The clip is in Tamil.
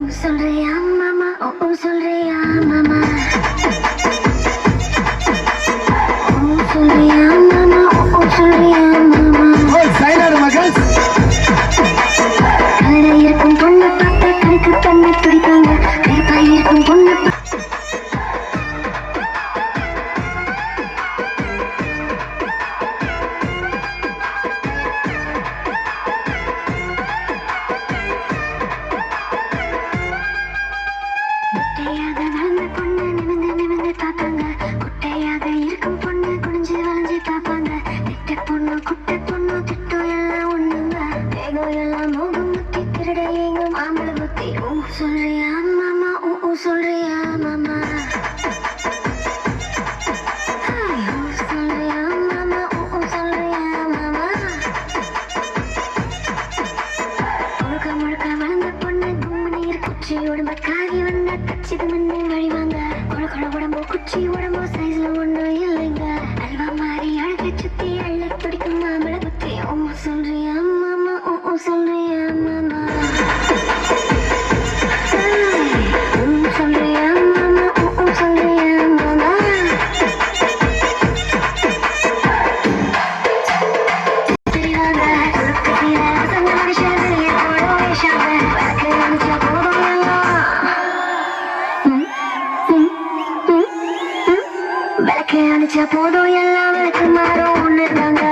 சொல்றியா மாமா? ஓ சொல்றியா மாமா? குட்டையாக வளர்ந்த பொண்ணு நிமிந்து நிமிந்து பார்ப்பாங்க. குட்டையாக இருக்கும் பொண்ணு வளைஞ்சு பார்ப்பாங்க. திட்ட பொண்ணு குட்டை பொண்ணு திட்டம் எல்லாம் ஒண்ணுங்க. வேகம் எல்லாம் மோகம் முத்தி திருட ஆம்பளை புத்தி சொல்றியா மாமா? சொல்றியா மாமா? முழுக்க முழுக்க வளர்ந்த பொண்ணு கும்மனி குச்சி காகி வந்த வழிவாங்க கொழ கொழ உடம்பு குச்சி உடம்பு சைஸ்ல விளக்கு போதும் எல்லாம் விளக்கு மாறும். ஒண்ணு தாங்க